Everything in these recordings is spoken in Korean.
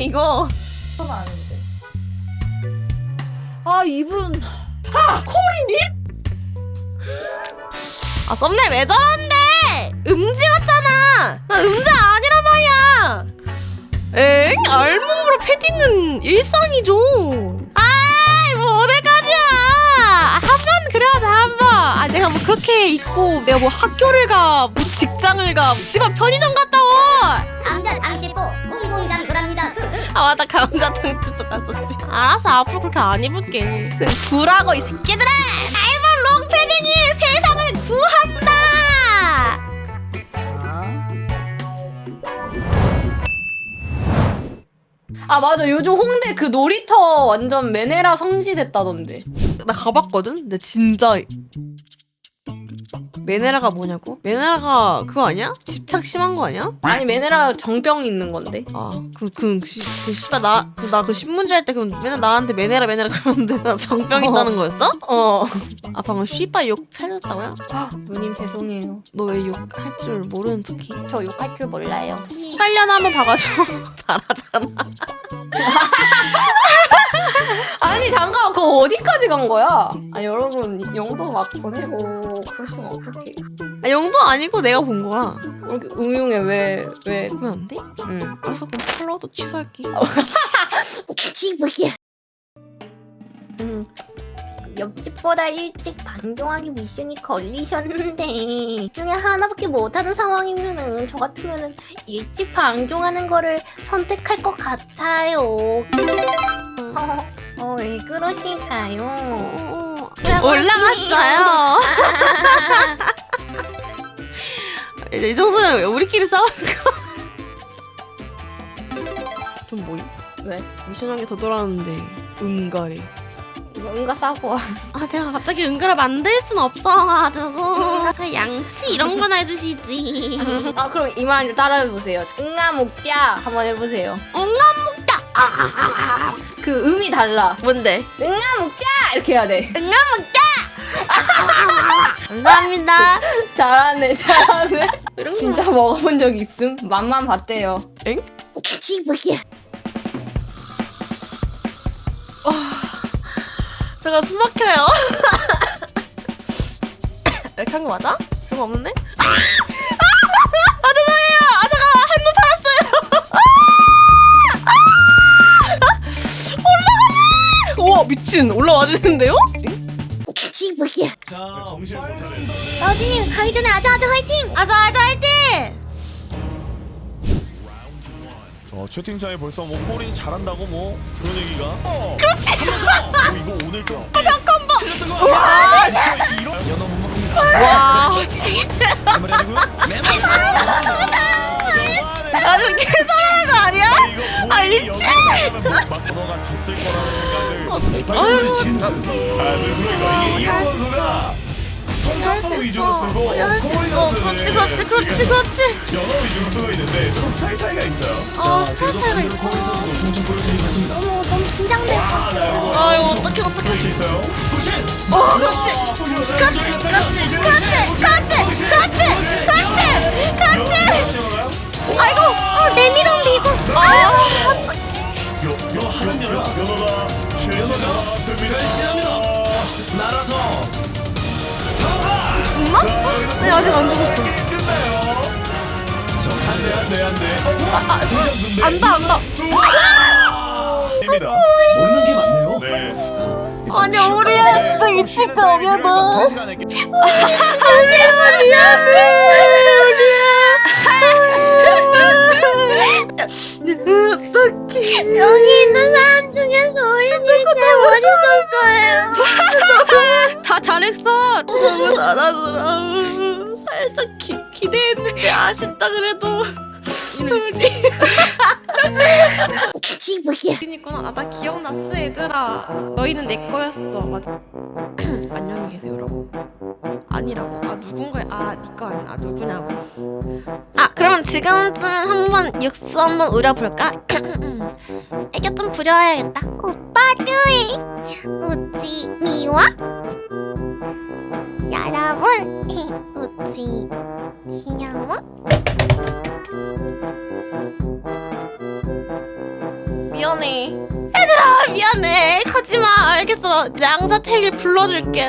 이거. 그건 아닌데. 아 이분. 아 코리님? 아 썸네일 왜 저런데? 음지 같잖아. 나 음지 아니란 말이야. 엥? 알몸으로 패딩은 일상이죠. 아이 뭐 오늘까지야. 한 번 그래야지 한 번. 아 내가 뭐 그렇게 입고 내가 뭐 학교를 가, 뭐 직장을 가, 씨발 편의점 갔다 와. 아 맞다 감자탕 집도 갔었지. 알았어 앞으로 그렇게 안 입을게. 구라고 이 새끼들아! 알몸 롱패딩이 세상을 구한다! 아 맞아. 요즘 홍대 그 놀이터 완전 메네라 성지 됐다던데. 나 가봤거든? 근데 진짜 메네라가 뭐냐고? 메네라가 그거 아니야? 집착 심한 거 아니야? 아니 메네라 정병 있는 건데. 아그그 그, 씨- 그 씨발 나나 그 신문지 할 때그 맨날 나한테 메네라 메네라 그러는데 나 정병 있다는 거였어? 어. 아 방금 씨발 욕 찾았다고요? 아, 누님 죄송해요. 너 왜 욕 할 줄 모르는 척해? 저 욕할 줄 몰라요. 빨련 한번 봐가지고 잘하잖아 어디까지 간 거야? 아 여러분 영도 막 보내고 그러시면 어떡해? 아, 영도 아니고 내가 본 거야. 왜 이렇게 음흉해 왜 왜? 왜안 돼? 응. 알았어, 그럼 컬러도 취소할게. 음. 옆집보다 일찍 방종하기 미션이 걸리셨는데 중에 하나밖에 못하는 상황이면은 저 같으면은 일찍 방종하는 거를 선택할 것 같아요. 어, 어, 왜 그러실까요? 어, 올라갔어요. 이제 이 정도면 우리끼리 싸웠을까? 좀 뭐임? 왜? 미션 한개더 돌아왔는데 은가래. 이거 응가 싸고 와. 아 내가 갑자기 은가를 만들 순 없어가지고 저 양치 이런 거나 해주시지. 아 그럼 이 말 따라해 보세요. 응아 목자 한번 해보세요. 응가 그 음이 달라. 뭔데? 응아 목자 이렇게 해야 돼. 응가 먹자. 감사합니다. 잘하네 잘하네. 이런 거 진짜 먹어본 적 있음? 맛만 봤대요. 제가 숨 막혀요. 이렇게 한 거 맞아? 그런 거 없는데? 우와 미친 올라와 주는데요? 자, 정신 보살을 어진님 가기 전에 아자아자 화이팅! 아자 아자 화이팅! 어, 채팅창에 벌써 뭐 폴이 잘한다고 뭐 그런 얘기가 어. 그렇지 어, 이거 오늘 좀. 아, 진짜 이런 연어 못 먹습니다 와 아주? 아, 미친! 막 번호가 졌을 거라는 생각을 아유, 그러니까 이런 선수가 통첩도 위주로 쓰고 어, 그렇지 그렇지 그렇지 그렇지. 연어 위주로 쓰고 있는데 좀 스타일 차이가 있어요 아 스타일 차이가 있어. 어머 너무 긴장돼. 아, 아유 어떡해 어떡해. 볼수 있어요? 부신! 어. 그렇지! 그렇지 그렇지 그렇지 그렇지 그렇지 그렇지 그렇지. 아이고 연어 연어가 됩니다 변신합니다 날아서 죽나? 네 아직 안 죽었어. 끝나요 한대 한대 한대 안다 안다. 입니다 게 맞네요. 네 아니 우리야 진짜 미칠 거 아니야 너. 어떡해. 여기 있는 사람 잘했어. 너무 잘하더라. 살짝 기, 기대했는데 아쉽다 그래도. 그니까 나, 나 기억났어 얘들아. 너희는 내 거였어. 맞아. 안녕히 계세요라고. 아니라고. 아 누군가야. 아니거 아니야. 아 누구냐고. 아 그러면 지금쯤 한번 육수 한번 우려볼까? 애교 좀 부려야겠다. 오빠들 우찌 미와 여러분 우찌 귀여워 미안해. 얘들아 미안해. 가지마. 알겠어. 양자택일 불러줄게.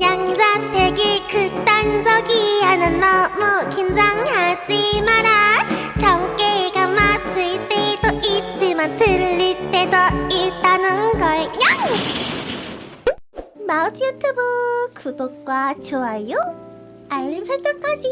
양자택이 극단적이야. 난 너무 긴장하지 마라. 정계가 맞을 때도 있지만 틀릴 마우스 유튜브 구독과 좋아요 알림 설정까지